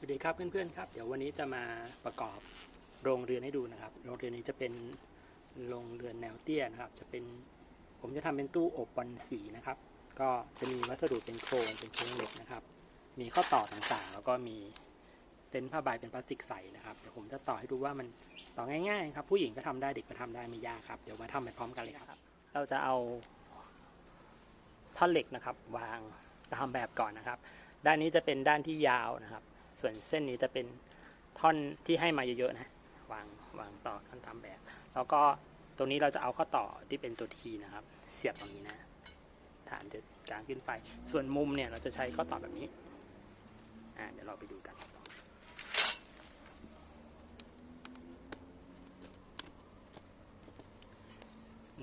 สวัสดีครับเพื่อนๆครับ เดี๋ยววันนี้จะมาประกอบโรงเรือนให้ดูนะครับ โรงเรือนนี้จะเป็นโรงเรือนแนวเตี้ยนะครับ จะเป็นผมจะทำเป็นตู้อบบอลสีนะครับ ก็จะมีวัสดุเป็นโครงเป็นโครงเหล็กนะครับ มีข้อต่อต่างๆ แล้วก็มีเต็นท์ผ้าใบเป็นพลาสติกใสนะครับ เดี๋ยวผมจะต่อให้ดูว่ามันต่อง่ายๆครับ ผู้หญิงก็ทำได้เด็กก็ทำได้ไม่ยากครับ เดี๋ยวมาทำไปพร้อมกันเลยครับ เราจะเอาท่อนเหล็กนะครับ วางตามแบบก่อนนะครับ ด้านนี้จะเป็นด้านที่ยาวนะครับ ส่วนเส้นนี้จะเป็นท่อนที่ให้มาเยอะๆนะวางวางต่อกันตามแบบ แล้วก็ตรงนี้เราจะเอาข้อต่อที่เป็นตัวทีนะครับ เสียบตรงนี้นะ ฐานจะกลางขึ้นไป ส่วนมุมเนี่ยเราจะใช้ข้อต่อแบบนี้อ่าเดี๋ยวเราไปดูกัน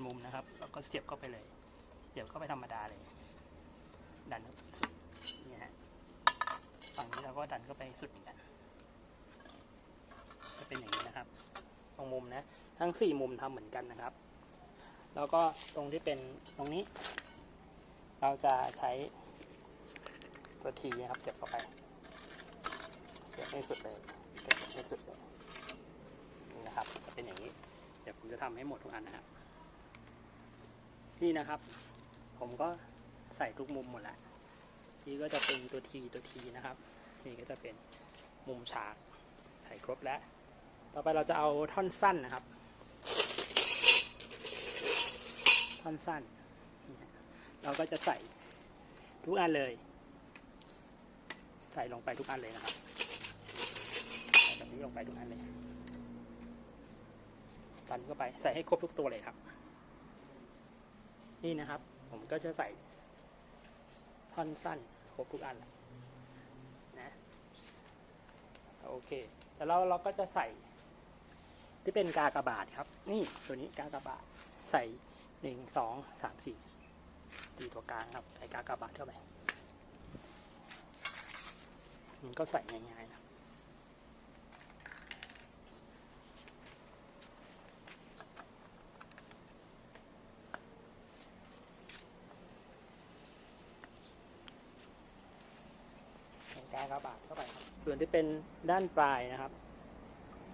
มุมนะครับเราก็เสียบเข้าไปเลย เสียบเข้าไปธรรมดาเลย ดันสุด ฝั่งนี้เราก็ดันเข้าไปสุดเหมือนกันจะเป็นอย่างนี้นะครับ ตรงมุมนะ ทั้งสี่มุมทำเหมือนกันนะครับ แล้วก็ตรงที่เป็นตรงนี้ เราจะใช้ตัวทีนะครับ เสียบเข้าไปเสียบให้สุดเลยเสียบให้สุดเลยนี่นะครับจะเป็นอย่างนี้ เดี๋ยวผมจะทำให้หมดทุกอันนะครับ นี่นะครับ ผมก็ใส่ทุกมุมหมดแล้ว นี่ก็จะเป็นตัวทีตัวทีนะครับนี่ก็จะเป็นมุมฉากใส่ครบแล้ว ต่อไปเราจะเอาท่อนสั้นนะครับ ท่อนสั้น เราก็จะใส่ทุกอันเลย ใส่ลงไปทุกอันเลยนะครับใส่แบบนี้ลงไปทุกอันเลยตันเข้าไปใส่ให้ครบทุกตัวเลยครับ นี่นะครับ ผมก็จะใส่ท่อนสั้น ครบทุกอันแหละนะโอเคแล้วเราเราก็จะใส่ ที่เป็นกากบาทครับ นี่ตัวนี้กากบาทใส่หนึ่งสองสามสี่ตีตัวกลางครับ ใส่กากบาทเข้าไปมันก็ใส่ง่ายๆนะใส่กากบาทเข้าไปครับส่ วนที่เป็นด้านปลายนะครับ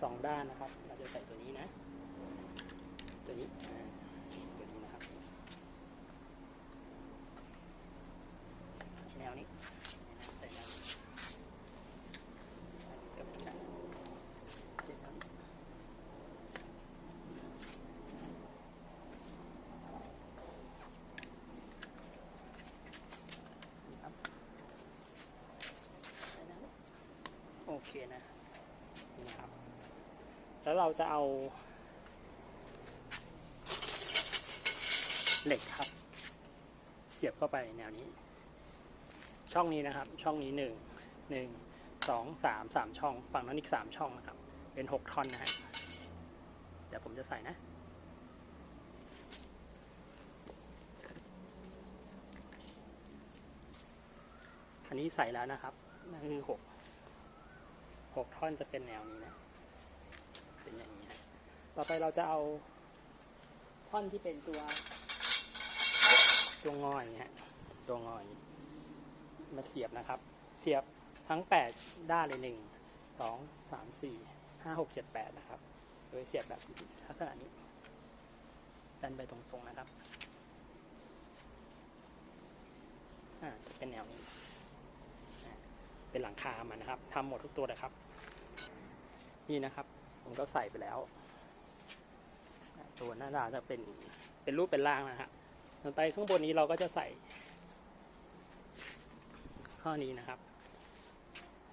สองด้านนะครับ เราจะใส่ตัวนี้นะ ตัวนี้อ่าตัวนี้นะครับ แนวนี้ใส่แนวนี้กับกันเจ็ดแนวนี้นี่ครับใส่แนวนี้โอ เคนะนี่ครับ แล้วเราจะเอาเหล็กครับ เสียบเข้าไปแนวนี้ ช่องนี้นะครับ ช่องนี้หนึ่งหนึ่งสองสามสามช่อง ฝั่งนั้นอีกสามช่องนะครับ เป็นหกท่อนนะฮะเดี๋ยวผมจะใส่นะอันนี้ใส่แล้วนะครับนั่นคือหก หกท่อนจะเป็นแนวนี้นะ เป็นอย่างนี้ฮะต่อไปเราจะเอาท่อนที่เป็นตัว ตัวงอยฮะตัวงอยมาเสียบนะครับ เสียบทั้งแปดด้านเลยหนึ่งสองสามสี่ห้าหกเจ็ดแปดนะครับ โดยเสียบแบบลักษณะนี้ดันไปตรงๆนะครับอ่าจะเป็นแนวนี้ เป็นหลังคามันนะครับทำหมดทุกตัวเลยครับ นี่นะครับ ผมก็ใส่ไปแล้ว ตัวหน้าตาจะเป็นเป็นรูปเป็นร่างนะฮะต่อไปข้างบนนี้เราก็จะใส่ ข้อนี้นะครับ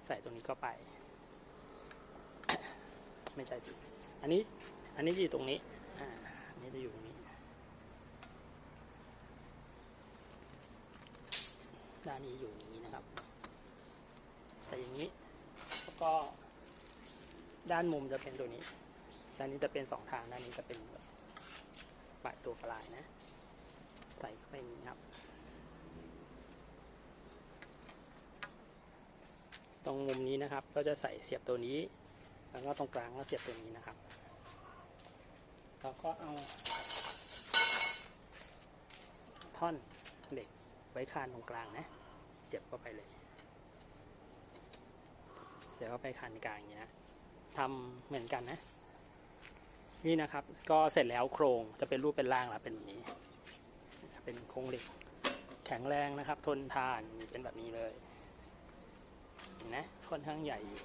ใส่ตรงนี้เข้าไป ไม่ใช่สิอันนี้ อันนี้อยู่ตรงนี้อ่าอันนี้จะอยู่ตรงนี้ ด้านนี้อยู่นี้นะครับ ใส่อย่างนี้ แล้วก็ ด้านมุมจะเป็นตัวนี้ ด้านนี้จะเป็นสองทาง ด้านนี้จะเป็นแบบปลายตัวปลายนะ ใส่เข้าไปนี้ครับ ตรงมุมนี้นะครับ ก็จะใส่เสียบตัวนี้ แล้วก็ตรงกลางก็เสียบตัวนี้นะครับ เราก็เอา ท่อนเหล็กไว้คานตรงกลางนะ เสียบเข้าไปเลยใสียบเข้าไปคันกลางอย่างนี้นะ ทำเหมือนกันนะ นี่นะครับ ก็เสร็จแล้วโครงจะเป็นรูปเป็นร่างแล้วเป็นแบบนี้ เป็นโครงเหล็ก แข็งแรงนะครับ ทนทานเป็นแบบนี้เลยนะค่อนข้างใหญ่อยู่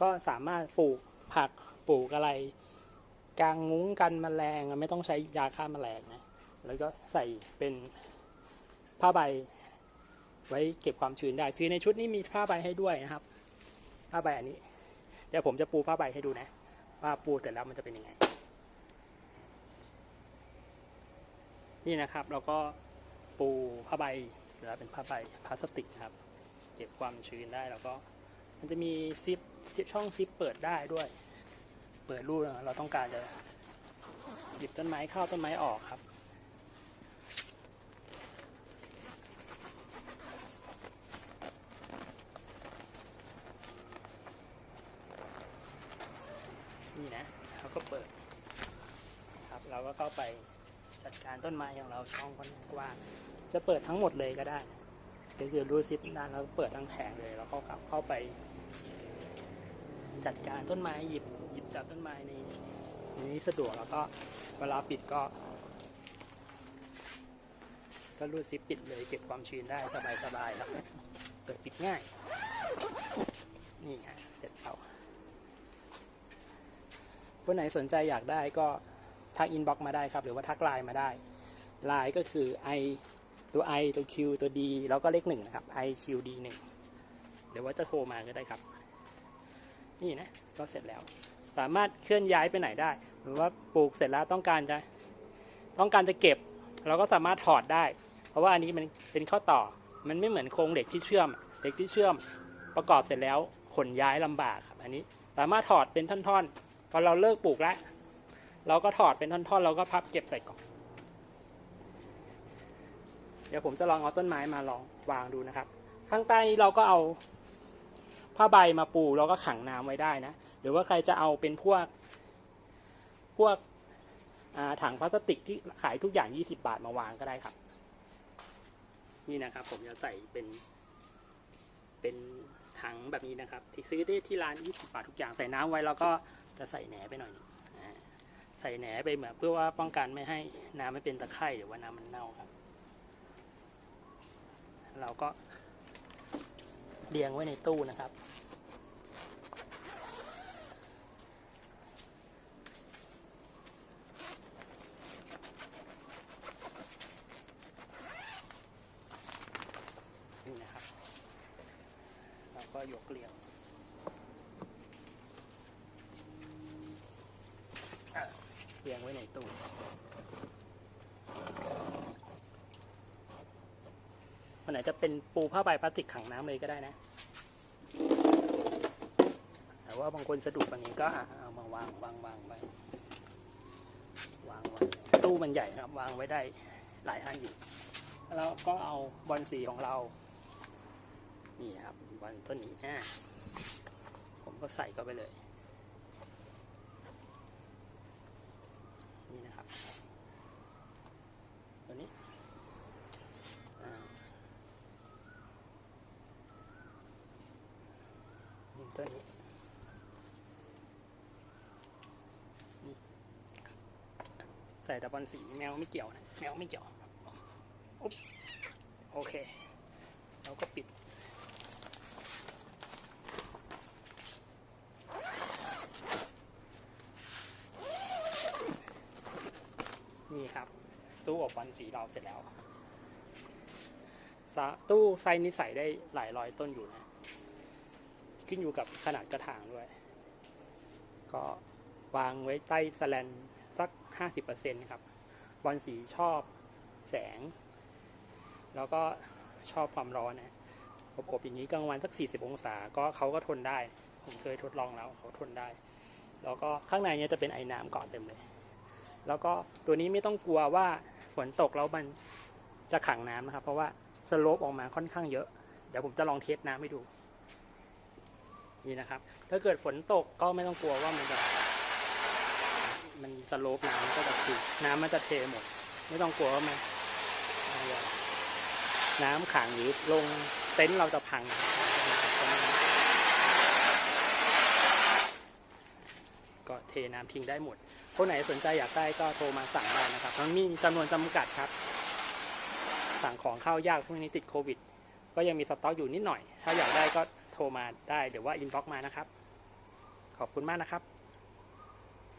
ก็สามารถปลูกผักปลูกอะไรกางมุ้งกันแมลงไม่ต้องใช้ยาฆ่าแมลงนะแล้วก็ใส่เป็นผ้าใบไว้เก็บความชื้นได้ คือในชุดนี้มีผ้าใบให้ด้วยนะครับ ผ้าใบอันนี้ เดี๋ยวผมจะปูผ้าใบให้ดูนะ ว่าปูเสร็จแล้วมันจะเป็นยังไง นี่นะครับเราก็ปูผ้าใบหรือว่าเป็นผ้าใบพลาสติกครับ เก็บความชื้นได้แล้วก็ มันจะมีซิปซิปช่องซิปเปิดได้ด้วย เปิดรูนะเราต้องการจะหยิบต้นไม้เข้าต้นไม้ออกครับ นี่นะเขา ก็เปิดครับเราก็เข้าไปจัดการต้นไม้ของเราช่องกว้างจะเปิดทั้งหมดเลยก็ได้ก็คือรูดซิปด้านแล้วเปิดทั้งแผงเลย แล้วก็กลับเข้าไป จัดการต้นไม้หยิบหยิบจับต้นไม้ในในนี้สะดวกแล้วก็เวลาปิดก็ก็รูดซิปปิดเลยเก็บความชื้นได้สบายๆครับเปิดปิดง่าย นี่ไงเสร็จแล้ว คนไหนสนใจอยากได้ก็ทักอินบ็อกมาได้ครับ หรือว่าทักไลน์มาได้ไลน์ก็คือ i ตัว i ตัว q ตัว d แล้วก็เลขหนึ่งนะครับ i q d หนึ่งเดี๋ยวว่าจะโทรมาก็ได้ครับ นี่นะ ก็เสร็จแล้ว สามารถเคลื่อนย้ายไปไหนได้ หรือว่าปลูกเสร็จแล้วต้องการจะต้องการจะเก็บ เราก็สามารถถอดได้ เพราะว่าอันนี้มันเป็นข้อต่อ มันไม่เหมือนโครงเหล็กที่เชื่อมเหล็กที่เชื่อมประกอบเสร็จแล้วขนย้ายลำบากครับ อันนี้สามารถถอดเป็นท่อนๆ พอเราเลิกปลูกแล้วเราก็ถอดเป็นท่อนๆ เราก็พับเก็บใส่กล่อง เดี๋ยวผมจะลองเอาต้นไม้มาลองวางดูนะครับ ข้างใต้นี้เราก็เอาผ้าใบมาปูแล้วก็ขังน้ำไว้ได้นะ หรือว่าใครจะเอาเป็นพวก พวกถังพลาสติกที่ขายทุกอย่าง 20 บาทมาวางก็ได้ครับ นี่นะครับ ผมจะใส่เป็นเป็นถังแบบนี้นะครับ ที่ซื้อได้ที่ร้าน 20 บาททุกอย่างใส่น้ำไว้แล้วก็ จะใส่แหนไปหน่อยนึงใส่แหนไปเหมือนเพื่อว่าป้องกันไม่ให้น้ำไม่เป็นตะไคร่หรือว่าน้ำมันเน่าครับ เราก็เรียงไว้ในตู้นะครับ นี่นะครับ เราก็ยกเรียงอะ เรียงไว้ในตู้วันไหนจะเป็นปูผ้าใบพลาสติกขังน้ำเลยก็ได้นะแต่ว่าบางคนสะดวกแบบนี้ก็เอามาวางวางวางไว้วางไว้ตู้มันใหญ่ครับ วางไว้ได้หลายอันอยู่แล้วก็เอาบอลสีของเรา นี่ครับบอลต้นนี้อะผมก็ใส่เข้าไปเลย นี่นะครับ ตัวนี้อ่านี่ ตัวนี้ใส่ต่บอลสีแมวไม่เกี่ยวนะแมวไม่เกี่ยวอุ๊บโอเค เราก็ปิดนี่ครับ ตู้อบบอลสีเราเสร็จแล้วตู้ไซส์นี้ใส่ได้หลายร้อยต้นอยู่นะ ขึ้นอยู่กับขนาดกระถางด้วย ก็วางไว้ใต้สแลนสัก 50%นะครับบอลสีชอบแสง แล้วก็ชอบความร้อนนะอบๆอย่างนี้กลางวันสัก 40 องศา ก็เขาก็ทนได้ ผมเคยทดลองแล้วเขาทนได้ แล้วก็ข้างในเนี้จะเป็นไอ้น้ำเกาะเต็มเลย แล้วก็ตัวนี้ไม่ต้องกลัวว่าฝนตกแล้วมันจะขังน้ำนะครับ เพราะว่าสโลปออกมาค่อนข้างเยอะ เดี๋ยวผมจะลองเทสน้ำให้ดู นี่นะครับ ถ้าเกิดฝนตกก็ไม่ต้องกลัวว่ามันจะมันสโลปน้ำก็จะถีน้ำมันจะเทหมด ไม่ต้องกลัวว่ามันน้ำขังหรือลงเต็นท์เราจะพังก็เทน้ำทิ้งได้หมด คนไหนสนใจอยากได้ก็โทรมาสั่งได้นะครับมันมีจำนวนจำกัดครับ สั่งของเข้ายากพวกนี้ติดโควิด ก็ยังมีสต็อกอยู่นิดหน่อย ถ้าอยากได้ก็ โทรมาได้หรือว่าอินบ็อกมานะครับ ขอบคุณมากนะครับ